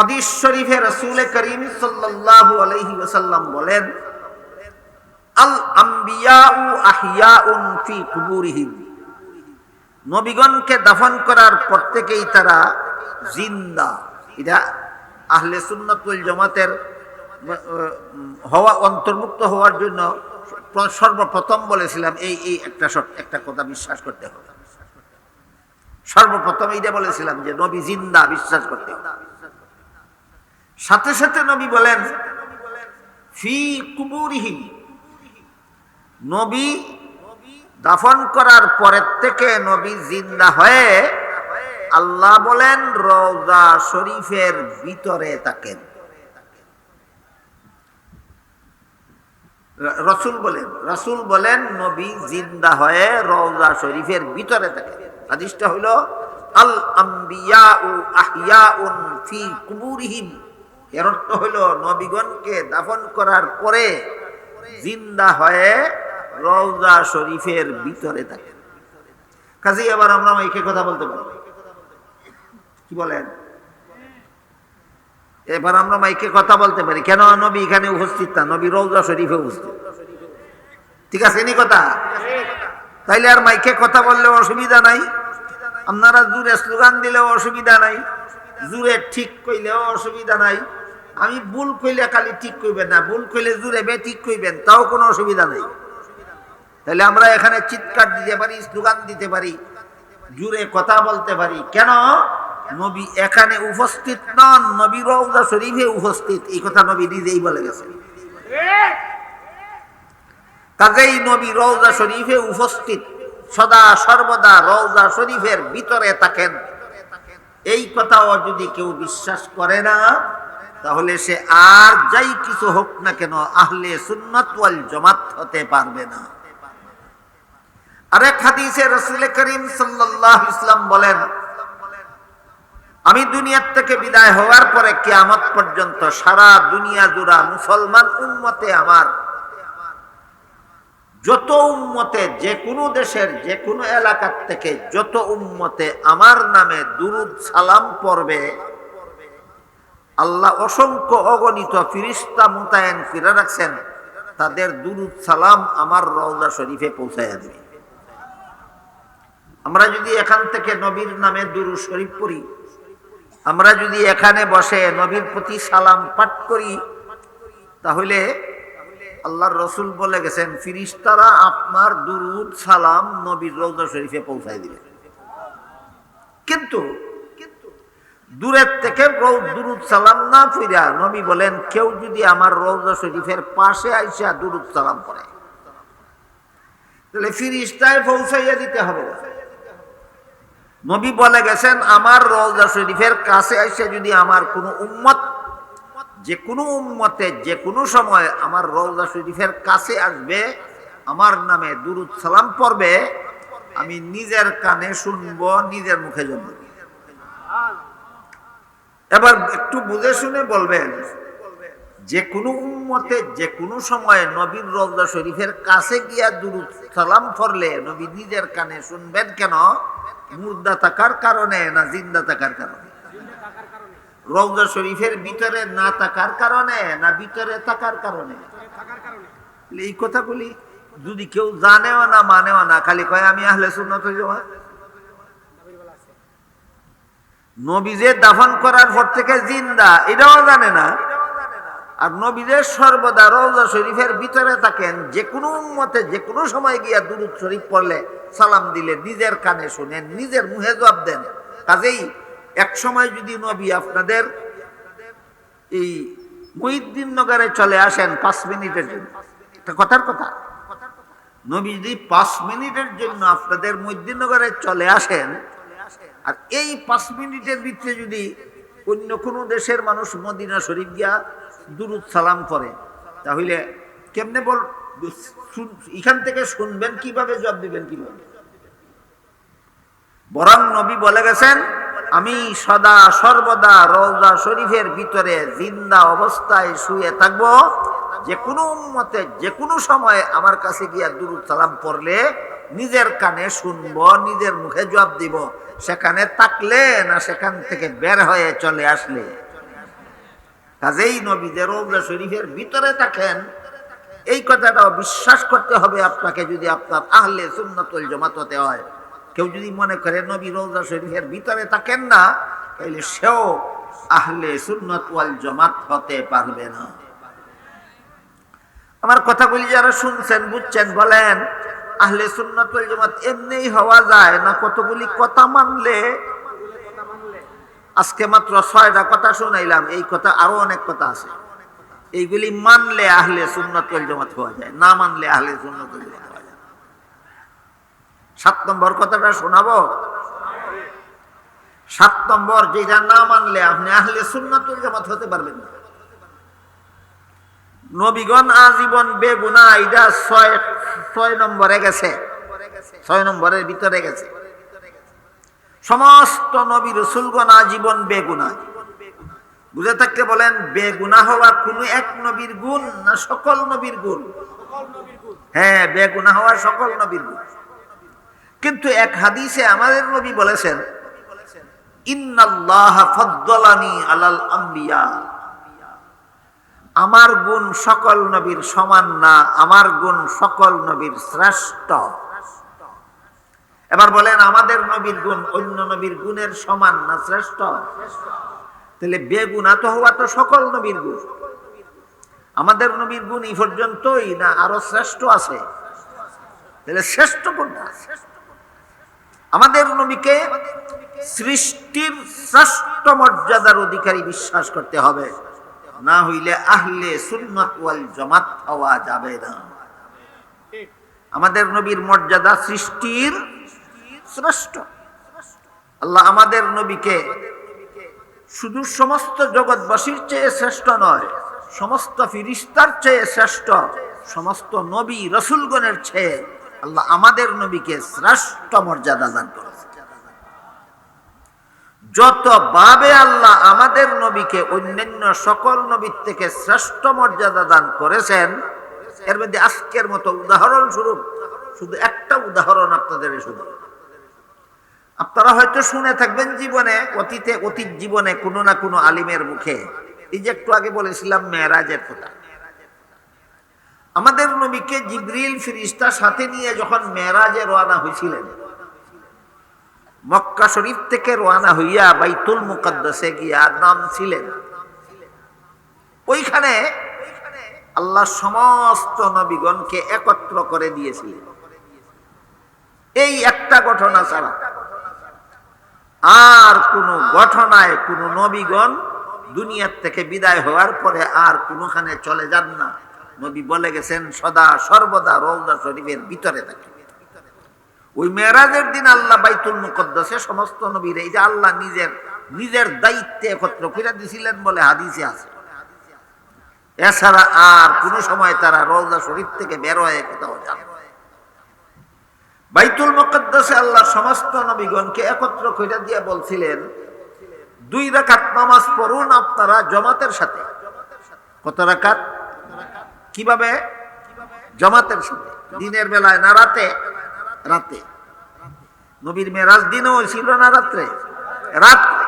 হাদিস শরীফে রসুল করিম সাল্লাল্লাহু আলাইহি ওয়াসাল্লাম বলেন, আল আম্বিয়াউ আহিয়াউন ফি কুবুরিহিম। নবীগণকে দাফন করার পর থেকেই তারা জিন্দা। এটা আহলে সুন্নাতুল জামাতের হওয়া, অন্তর্ভুক্ত হওয়ার জন্য সর্বপ্রথম বলেছিলাম, এই এই একটা একটা কথা বিশ্বাস করতে হবে। সর্বপ্রথম এইটা বলেছিলাম যে নবী জিন্দা, বিশ্বাস করতে হবে। সাথে সাথে নবী বলেন, ফি কুবুরিহিম। নবী দাফন করার পরের থেকে নবী জিন্দা হয়ে আল্লাহ বলেন, রওজা শরীফের ভিতরে থাকেন। রসুল বলেন রসুল বলেন, নবী জিন্দা হয়ে রওজা শরীফের ভিতরে থাকেন। হাদিসটা হইল আল আম্বিয়া উন ফি কুবুরিহিম। এর অর্থ হইল নবীগণকে দাফন করার পরে জিন্দা হয়ে রওজা শরীফের ভিতরে থাকেন। কাজেই আবার আমরা মাইকে কথা বলতে পারি। কি বলেন? এবার আমরা মাইকে কথা বলতে পারি। কেন নবী এখানে উপস্থিত না? নবী রৌজা শরীফে উপস্থিত। ঠিক আছে নি কথা? তাইলে আর মাইকে কথা বললে অসুবিধা নাই। আপনারা জুড়ে স্লোগান দিলেও অসুবিধা নাই। জুড়ে ঠিক কইলেও অসুবিধা নাই। আমি ভুল কইলে খালি ঠিক কইবেন না, ভুল কইলে জুড়ে বে ঠিক কইবেন, তাও কোনো অসুবিধা নেই। তাহলে আমরা এখানে চিৎকার দিতে পারি, স্লোগান দিতে পারি, জুড়ে কথা বলতে পারি। কেন? নবী এখানে উপস্থিত নন, নবী রওজা শরীফে উপস্থিত। এই কথা নবী নিজেই বলে গেছে কাজেই নবী রওজা শরীফে উপস্থিত, সদা সর্বদা রওজা শরীফের ভিতরে থাকেন। এই কথাও যদি কেউ বিশ্বাস করে না তাহলে সে আর যাই কিছু হোক না কেন, আহলে সুন্নাত জামাত হতে পারবে না। আরেক হাদিসে রসুল করিম সাল্লাল্লাহু ইসলাম বলেন, আমি দুনিয়ার থেকে বিদায় হওয়ার পরে কিয়ামত পর্যন্ত সারা দুনিয়া জুড়া মুসলমান উন্মতে আমার। যত উম্মতে যে কোনো দেশের, যে কোনো এলাকার থেকে যত উম্মতে আমার নামে দুরুদ সালাম পড়বে আল্লাহ অসংখ্য অগণিত ফিরিস্তা মোতায়েন ফিরে রাখছেন। তাদের দুরুদ সালাম আমার রওজা শরীফে পৌঁছায় দেবে। আমরা যদি এখান থেকে নবীর নামে দুরু শরীফ পড়ি, আমরা যদি এখানে বসে নবীর প্রতি সালাম পাঠ করি, তাহলে আল্লাহর রসুল বলে গেছেন, ফিরিস্তারা আপনার দুরুদ সালাম নবীর রৌজা শরীফে পৌঁছায় দিবে। কিন্তু দূরের থেকে দুরুদ সালাম না ফিরা নবী বলেন, কেউ যদি আমার রৌজা শরীফের পাশে আইসা দুরুদ সালাম করে তাহলে ফিরিস্তায় পৌঁছাইয়া দিতে হবে। নবী বলে গেছেন, আমার রওজা শরীফের কাছে এসে যদি আমার কোনো উম্মত, যে কোনো উম্মতে, যে কোনো সময় আমার রওজা শরীফের কাছে আসবে, আমার নামে দুরুদ সালাম পড়বে, আমি নিজের কানে শুনব, নিজের মুখে জন্ম এবার একটু বুঝে শুনে বলবেন, যে কোনো উম্মতে, যে কোনো সময় নবীর রওজা শরীফের কাছে গিয়া দুরুদ সালাম পড়লে নবী নিজের কানে শুনবেন কেন? মুর্দা থাকার কারণে না জিন্দা থাকার কারণে? রওজা শরীফের ভিতরে না থাকার কারণে না ভিতরে থাকার কারণে? এই কথাগুলি যদি কেউ জানেও না, মানেও না, খালি কয় আমি আহলে সুন্নত জামাত? নবীজে দাফন করার পর থেকে জিন্দা, এটাও জানে না। আর নবীদের সর্বদা রওজা শরীফের ভিতরে থাকেন, যে কোনো মতে যে কোনো সময় গিয়া দুরুদ শরীফ পড়লে সালাম দিলে, নিজের কানে শুনেন, নিজের মুখে জবাব দেন। কাজেই এক সময় যদি নবী আপনাদের এই মহিদ্দিন নগরে চলে আসেন পাঁচ মিনিটের জন্য। একটা কথার কথা, নবী যদি পাঁচ মিনিটের জন্য আপনাদের মহিদ্দিন নগরে চলে আসেন আর এই পাঁচ মিনিটের ভিতরে যদি অন্য কোনো দেশের মানুষ মদিনা শরীফ গিয়া দুরুদ সালাম করে, তাহলে কেমনে বল এখান থেকে শুনবেন, কীভাবে জবাব দিবেন, কীভাবে? বরং নবী বলে গেছেন আমি সদা সর্বদা রওজা শরীফের ভিতরে জিন্দা অবস্থায় শুয়ে থাকব। যে কোনো মতে যে কোনো সময় আমার কাছে গিয়া দুরুদ সালাম পড়লে নিজের কানে শুনব, নিজের মুখে জবাব দিব। সেখানে থাকলে না সেখান থেকে বের হয়ে চলে আসলে। কাজেই নবীদের রোজা শরীফের ভিতরে থাকেন, এই কথাটাও বিশ্বাস করতে হবে আপনাকে যদি আপনার আহলে সুন্নতুল জমাত হতে হয়। কেউ যদি মনে করে নবী রোজা শরীফের ভিতরে থাকেন না তাহলে সেও আহলে সুন্নত ওয়াল জমাত হতে পারবে না। আমার কথাগুলি যারা শুনছেন, বুঝছেন, বলেন, আহলে সুন্নত ওয়াল জমাত এমনিই হওয়া যায় না কতগুলি কথা মানলে? আজকে মাত্র ছয়টা কথা শুনাইলাম, এই কথা আরও অনেক কথা আছে। এইগুলি মানলে আহলে সুন্নত ওয়াল জামাত হওয়া যায়, না মানলে আহলে সুন্নত ওয়াল জামাত। সাত নম্বর কথাটা শোনাবো? সাত নম্বর যেটা না মানলে আপনি আহলে সুন্নত ওয়াল জামাত হতে পারবেন না। নবীগণ আজীবন বেগুনা এটা ছয় ছয় নম্বরে গেছে। ছয় নম্বরের ভিতরে গেছে। সমস্ত নবী রসুলগণ আজীবন বেগুনা। বুঝে থাকতে বলেন, বেগুনা হওয়া কোনো এক নবীর গুণ না সকল নবীর গুণ? হ্যাঁ বেগুনা হওয়া সকল নবীর গুণ। কিন্তু এক হাদিসে আমাদের নবী বলেছেন আমার গুণ সকল নবীর সমান না, আমার গুণ সকল নবীর শ্রেষ্ঠ। এবার বলেন, আমাদের নবীর গুণ অন্য নবীর গুণের সমান না শ্রেষ্ঠ? তাহলে বেগুনা তো হওয়া তো সকল নবীর গুণ। আমাদের নবীর গুণ এই পর্যন্তই না আরও শ্রেষ্ঠ আছে? তাহলে শ্রেষ্ঠ কোনটা? আমাদের নবীকে সৃষ্টির শ্রেষ্ঠ মর্যাদার অধিকারী বিশ্বাস করতে হবে। না হইলে আহলে সুন্নাত জামাত হওয়া যাবে না। আমাদের নবীর মর্যাদা সৃষ্টির শ্রেষ্ঠ। আল্লাহ আমাদের নবীকে শুধু সমস্ত জগৎবাসীর চেয়ে শ্রেষ্ঠ নয়, সমস্ত ফিরিস্তার চেয়ে শ্রেষ্ঠ, সমস্ত নবী রসুলগণের চেয়ে আল্লাহ আমাদের নবীকে শ্রেষ্ঠ মর্যাদা দান করেছে। যত ভাবে আল্লাহ আমাদের নবীকে অন্যান্য সকল নবীর থেকে শ্রেষ্ঠ মর্যাদা দান করেছেন, এর মধ্যে আজকের মতো উদাহরণ স্বরূপ, শুধু একটা উদাহরণ আপনাদের শুধু। আপনারা হয়তো শুনে থাকবেন জীবনে, অতীতে, অতীত জীবনে কোনো না কোনো আলিমের মুখে। এই যে একটু আগে বলেছিলাম, মেয়েরাজের কথা। আমাদের নবীকে জিবরিল ফিরিস্তা সাথে নিয়ে যখন মেয়েরাজে রওনা হয়েছিলেন, মক্কা শরীফ থেকে রওনা হইয়া বাইতুল মুকদ্দাসে গিয়া নাম ছিলেন। ওইখানে আল্লাহ সমস্ত নবীগণকে একত্র করে দিয়েছিলেন। এই একটা ঘটনা ছাড়া আর কোন ঘটনায় কোন নবীগণ দুনিয়ার থেকে বিদায় হওয়ার পরে আর কোনোখানে চলে যান না। নবী বলে গেছেন, সদা সর্বদা রৌদা শরীফের ভিতরে থাকে। ওই মেয়েরাজের দিন আল্লাহ বাইতুল মুকদ্দাসে সমস্ত নবীর, এই যে আল্লাহ নিজের নিজের দায়িত্বে একত্র ফিরে দিছিলেন বলে হাদিসে আছে। এছাড়া আর কোন সময় তারা রৌদা শরীফ থেকে বের হয়ে কোথাও যান বাইতুল মুকদ্দাসে আল্লাহ সমস্ত নবীগণকে একত্র করে দিয়ে বলছিলেন, দুই রাকাত নামাজ পড়ুন আপনারা জমাতের সাথে। কত রাকাত? কীভাবে? জমাতের সাথে দিনের বেলায় না রাতে? রাতে। নবীর মেরাজ দিনও ছিল না রাত্রে? রাত্রে।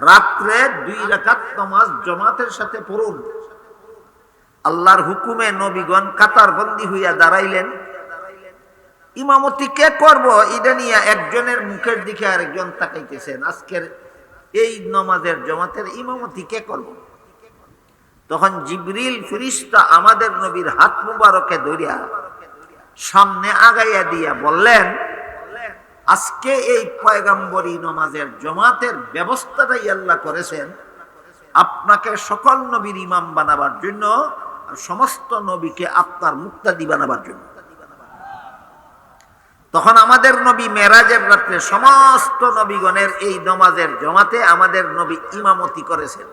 রাত্রে দুই রাকাত নামাজ জমাতের সাথে পড়ুন। আল্লাহর হুকুমে নবীগণ কাতার বন্দী হইয়া দাঁড়াইলেন। ইমামতি কে করব? এটা নিয়ে একজনের মুখের দিকে আরেকজন তাকাইতেছেন। আজকের এই নমাজের জমাতের ইমামতি কে করব? তখন জিবরিল ফিরিস্তা আমাদের নবীর হাত মুবারকে ধরিয়া সামনে আগাইয়া দিয়া বললেন, আজকে এই পয়গাম্বরী নমাজের জমাতের ব্যবস্থাটাই আল্লাহ করেছেন। আপনাকে সকল নবীর ইমাম বানাবার জন্য আর সমস্ত নবীকে আপনার মুক্তাদি বানাবার জন্য। তখন আমাদের নবী মেরাজের রাত্রে সমস্ত নবীগণের এই নমাজের জমাতে আমাদের নবী ইমামতি করেছেন।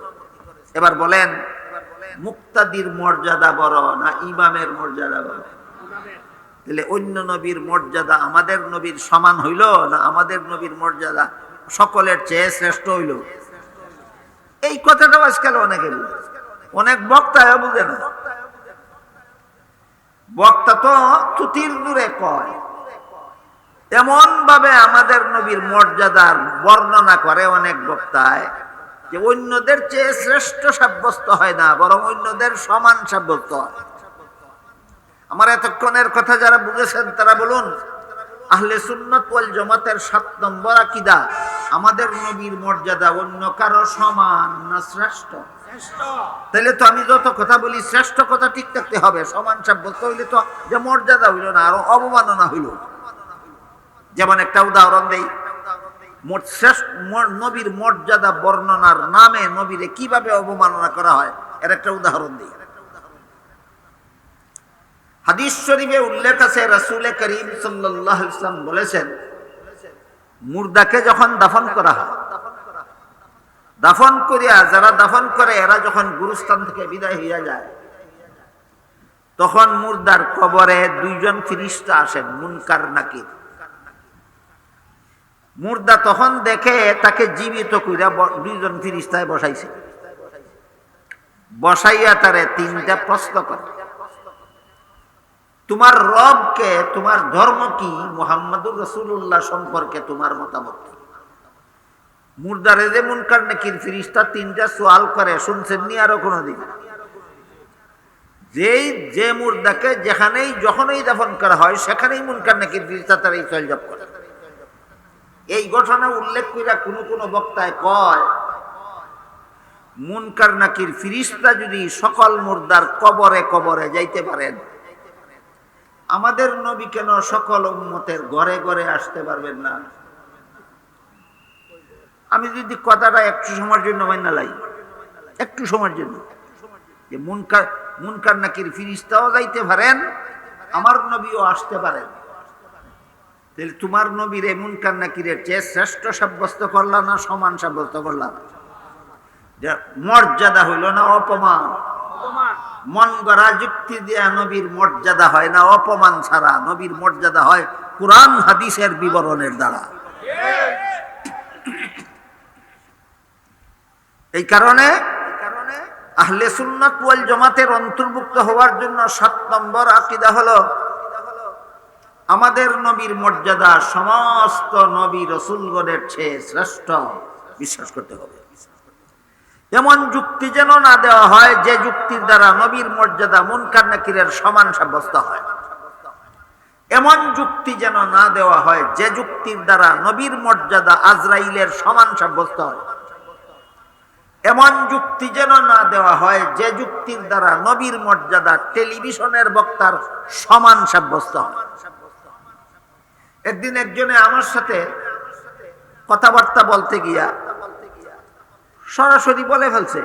এবার বলেন মুক্তাদির মর্যাদা বড় না ইমামের মর্যাদা বড়? তাহলে অন্য নবীর মর্যাদা আমাদের নবীর সমান হইল না আমাদের নবীর মর্যাদা সকলের চেয়ে শ্রেষ্ঠ হইল? এই কথাটাও আজকাল অনেকে বুঝে অনেক বক্তায় বুঝে না। বক্তা তো তুতির দূরে কয়। এমন ভাবে আমাদের নবীর মর্যাদার বর্ণনা করে অনেক বক্তায়। যে অন্যদের চেয়ে শ্রেষ্ঠ সাব্যস্ত হয় না বরং অন্যদের সমান সাব্যস্ত হয়। আমার এতক্ষণের কথা যারা বুঝেছেন তারা বলুন আহলে সুন্নত ওয়াল জমাতের সাত নম্বর আকিদা আমাদের নবীর মর্যাদা অন্য কারও সমান না শ্রেষ্ঠ? তাহলে তো আমি যত কথা বলি শ্রেষ্ঠ কথা ঠিক থাকতে হবে। সমান সাব্যস্ত হইলে তো যে মর্যাদা হইল না আরও অবমাননা হইল। যেমন একটা উদাহরণ দেই নবীর মর্যাদা বর্ণনার নামে নবীরে কীভাবে অবমাননা করা হয়? এর একটা উদাহরণ দিই। হাদিস শরীফে উল্লেখ আছে, রাসূলে করিম আলাইহি ইসলাম বলেছেন, মুর্দাকে যখন দাফন করা হয়, দাফন করিয়া যারা দাফন করে, এরা যখন গুরুস্থান থেকে বিদায় হইয়া যায়, তখন মুর্দার কবরে দুইজন ফিরিস্তা আসেন, মুনকার নাকির। মুর্দা তখন দেখে তাকে জীবিত কইরা দুইজন ফিরিস্তায় বসাইছে। বসাইয়া তারে তিনটা প্রশ্ন করে। তোমার রবকে, তোমার ধর্ম কি? মোহাম্মদুর রসুল্লাহ সম্পর্কে তোমার মতামত কি? মুর্দারে যে মুনকার নাকির ফিরিস্তা তিনটা সোয়াল করে শুনছেন নি আরও কোনোদিন? যেই, যে মুর্দাকে যেখানেই, যখনই দাফন করা হয়, সেখানেই মুনকার নাকির ফিরিস্তা তারা এই জব করে। এই ঘটনা উল্লেখ কইরা কোনো কোনো বক্তায় কয়, মুনকার নাকির ফিরিস্তা যদি সকল মুর্দার কবরে কবরে যাইতে পারেন, আমাদের নবী কেন সকল উম্মতের ঘরে ঘরে আসতে পারবেন না? আমি যদি কথাটা একটু সময়ের জন্য মাইনা লাই, একটু সময়ের জন্য, যে মুনকার মুনকার নাকির ফিরিস্তাও যাইতে পারেন, আমার নবীও আসতে পারেন। তাহলে তোমার নবীর এই মুনকার নাকিরের চেয়ে শ্রেষ্ঠ সাব্যস্ত করলা না সমান সাব্যস্ত করলাম যে মর্যাদা হইল না অপমান। মন গড়া যুক্তি দেয়া নবীর মর্যাদা হয় না অপমান ছাড়া। নবীর মর্যাদা হয় কোরআন হাদিসের বিবরণের দ্বারা। এই কারণে আহলে সুন্নাত ওয়াল জামাতের অন্তর্ভুক্ত হওয়ার জন্য সাত নম্বর আকিদা হলো আমাদের নবীর মর্যাদা সমস্ত নবী রসুলগণের চেয়ে শ্রেষ্ঠ। বিশ্বাস করতে হবে। এমন যুক্তি যেন না দেওয়া হয়, যে যুক্তির দ্বারা নবীর মর্যাদা মুনকার নাকিরের সমান সাব্যস্ত হয়। এমন যুক্তি যেন না দেওয়া হয়, যে যুক্তির দ্বারা নবীর মর্যাদা আজরাইলের সমান সাব্যস্ত হয়। এমন যুক্তি যেন না দেওয়া হয়, যে যুক্তির দ্বারা নবীর মর্যাদা টেলিভিশনের বক্তার সমান সাব্যস্ত হয়। একদিন একজনে আমার সাথে কথাবার্তা বলতে গিয়া সরাসরি বলে ফেলছে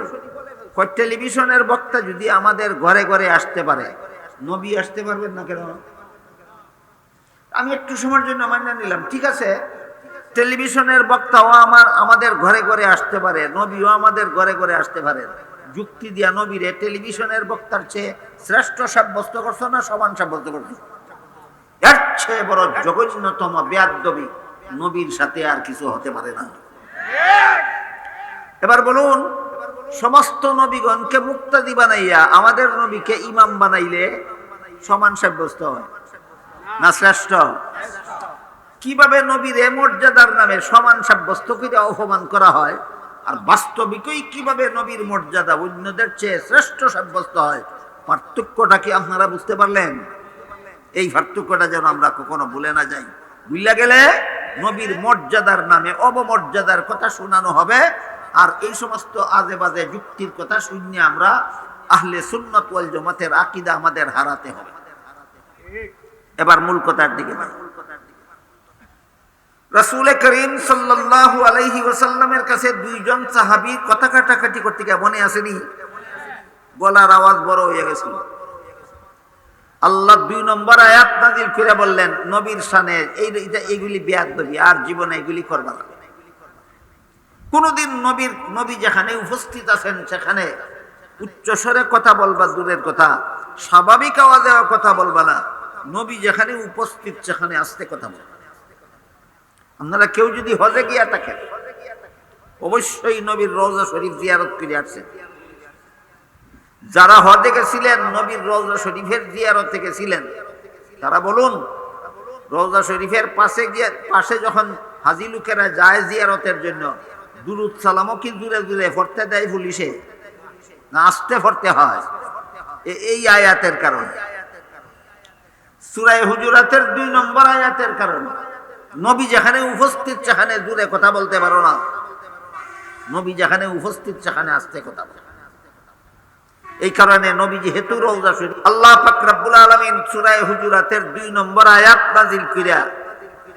টেলিভিশনের বক্তা যদি আমাদের ঘরে ঘরে আসতে পারে, নবী আসতে পারবেন না কেন? আমি একটু সময়ের জন্য মান্য নিলাম, ঠিক আছে, টেলিভিশনের বক্তাও আমার, আমাদের ঘরে ঘরে আসতে পারে, নবীও আমাদের ঘরে ঘরে আসতে পারে যুক্তি দিয়া নবীরে টেলিভিশনের বক্তার চেয়ে শ্রেষ্ঠ সাব্যস্ত করছ না সমান সাব্যস্ত করছ? এর চেয়ে বড় জঘন্যতম বেয়াদবি নবীর সাথে আর কিছু হতে পারে না। এবার বলুন, সমস্ত নবীগণকে মুক্তাদি বানাইয়া আমাদের নবীকে ইমাম বানাইলে সমান সাব্যস্ত হয় না শ্রেষ্ঠ? কীভাবে নবীর এ মর্যাদার নামে সমান সাব্যস্ত করে অপমান করা হয়? আর বাস্তবিকই কীভাবে নবীর মর্যাদা অন্যদের চেয়ে শ্রেষ্ঠ সাব্যস্ত হয়? পার্থক্যটা কি আপনারা বুঝতে পারলেন? এই পার্থক্যটা যেন আমরা কখনো ভুলে না যাই। বুঝলা গেলে নবীর মর্যাদার নামে অবমর্যাদার কথা শোনানো হবে। আর এই সমস্ত আজে বাজে যুক্তির কথা শুনে আমরা আহলে সুন্নত ওয়াল জমাতের আকিদা আমাদের হারাতে হবে। এবার মূল কথার দিকে। রাসূলে করিম সাল্লাল্লাহু আলাইহি ওয়াসাল্লামের কাছে দুইজন সাহাবী কথা কাটাকাটি করতে গিয়ে মনে আসেনি? গলার আওয়াজ বড় হয়ে গেছিল। আল্লাহ দুই নম্বর আয়াত নাজিল করে বললেন, নবীর শানে এই এইগুলি বেয়াদ নবী আর জীবনে এগুলি করবা না। কোনদিন নবীর, নবী যেখানে উপস্থিত আছেন সেখানে উচ্চস্বরে কথা বলবা, দূরের কথা, স্বাভাবিক আওয়াজে কথা বলবা না। নবী যেখানে উপস্থিত সেখানে আসতে কথা বলবা। আপনারা কেউ যদি হজে গিয়া থাকেন, অবশ্যই নবীর রোজা শরীফ জিয়ারত করে আসছেন যারা হজে গেছিলেন নবীর রোজা শরীফের জিয়ারতে গেছিলেন তারা বলুন রোজা শরীফের পাশে গিয়ে, পাশে যখন হাজি লোকেরা যায় জিয়ারতের জন্য, দুরুদ সালামও কি দূরে দূরে পড়তে দেয় পুলিশে? না, আসতে পড়তে হয়। এই আয়াতের কারণে। সুরাই হুজুরাতের দুই নম্বর আয়াতের কারণে। নবী যেখানে উপস্থিত, সেখানে দূরে কথা বলতে পারো না। নবী যেখানে উপস্থিত, সেখানে আসতে কথা বলো। এই কারণে নবী যেহেতু রওজা শরীফ, আল্লাহ পাক রব্বুল আলামিন সূরা হুজুরাতের দুই নম্বর আয়াত নাজিল কইরা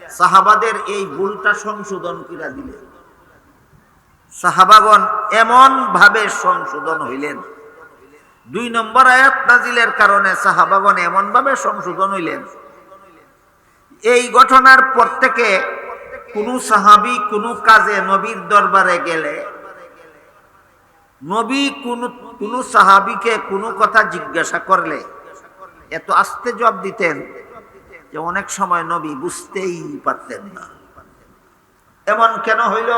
সাহাবাদের এই ভুলটা সংশোধন কইরা দিলেন। সাহাবাগণ এমন ভাবে সংশোধন হইলেন। দুই নম্বর আয়াত নাজিলের কারণে সাহাবাগণ এমন ভাবে সংশোধন হইলেন। এই ঘটনার পর থেকে কোন সাহাবি কোন কাজে নবীর দরবারে গেলে নবী কোন কোন সাহাবিকে কোনো কথা জিজ্ঞাসা করলে এত আস্তে জবাব দিতেন যে অনেক সময় নবী বুঝতেই পারতেন না। এমন কেন হইল?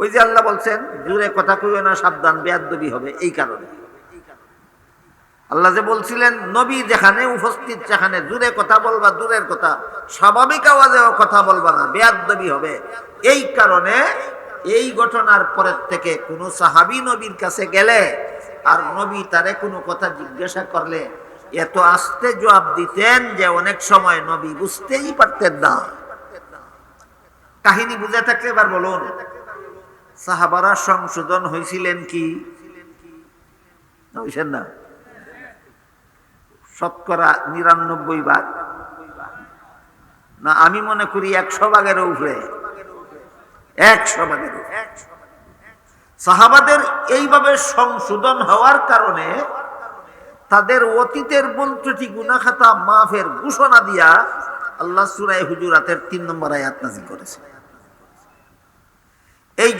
ওই যে আল্লাহ বলছেন, দূরে কথা কইবে না, সাবধান, বেয়াদবি হবে, এই কারণে। আল্লাহ যে বলছিলেন, নবী যেখানে উপস্থিত, সেখানে দূরে কথা বলবা, দূরের কথা, স্বাভাবিক আওয়াজেও কথা বলবা না, বেয়াদবি হবে, এই কারণে এই ঘটনার পরের থেকে কোনো সাহাবি নবীর কাছে গেলে আর নবী তারে কোনো কথা জিজ্ঞাসা করলে এত আস্তে জবাব দিতেন যে অনেক সময় নবী বুঝতেই পারতেন না। কাহিনী বুঝে থাকলে এবার বলুন, সাহাবারা সংশোধন হয়েছিলেন কি? হয়েছেন না? শতকরা নিরানব্বই ভাগ না, আমি মনে করি একশো ভাগের উপরে। সাহাবাদের এইভাবে সংশোধন হওয়ার কারণে তাদের অতীতের বন্ত্রটি ত্রুটি গুনাখাতা, মাফের ঘোষণা দিয়া আল্লাহ সুরাই হুজুরাতের তিন নম্বর আয়াত নাজিল করেছে